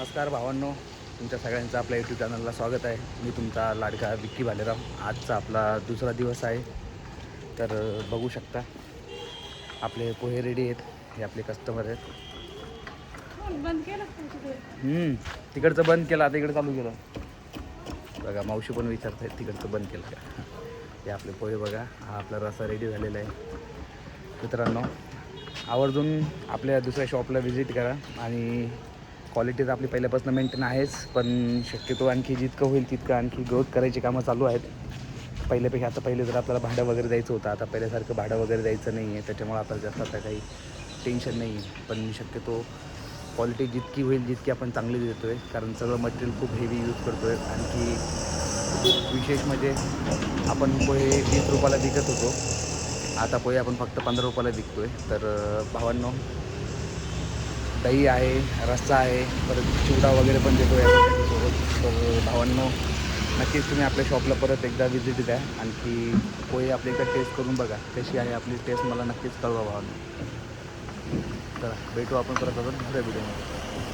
नमस्कार भावांनो तुमच्या सगळ्यांचं आपल्या यूट्यूब चॅनलला स्वागत आहे. मी तुमचा लाडका विक्की भालेराव आजचा आपला दुसरा दिवस आहे. तर बघू शकता. आपले पोहे रेडी आहेत. हे आपले कस्टमर आहेत. बंद केलं तिकडचं बंद केलं. आता इकडं चालू केलं. बघा मावशी पण विचारत आहेत तिकडचं बंद केलं का? हे आपले पोहे बघा. हा आपला रसा रेडी झालेला आहे. मित्रांनो आवर्जून आपल्या दुसऱ्या शॉपला व्हिजिट करा. आणि क्वालिटी तर आपली पहिल्यापासून मेंटेन आहेच पण शक्यतो आणखी जितकं होईल तितकं आणखी ग्रोथ करायची कामं चालू आहेत. पहिल्यापेक्षा आता पहिले जर आपल्याला भाडं वगैरे द्यायचं होतं आता पहिल्यासारखं भाडं वगैरे द्यायचं नाही आहे त्याच्यामुळे आपल्याला जास्त आता काही टेन्शन नाही आहे पण शक्यतो क्वालिटी जितकी होईल जितकी आपण चांगली देतो आहे कारण सगळं मटेरियल खूप हेवी यूज करतो आहे आणखी विशेष म्हणजे आपण पोहे वीस रुपयाला विकत होतो. आता पोहे आपण फक्त पंधरा रुपयाला विकतो आहे तर अं, भावांनो दही आहे रस्सा आहे परत चिवडा वगैरे पण देतो आहे तर भावांनो नक्कीच तुम्ही आपल्या शॉपला परत एकदा व्हिजिट द्या. आणखी पोहे आपल्या इकडे टेस्ट करून बघा. कशी आहे आपली टेस्ट मला नक्कीच कळवा भावांनो. चला भेटू आपण परत अजून दुसऱ्या व्हिडिओमध्ये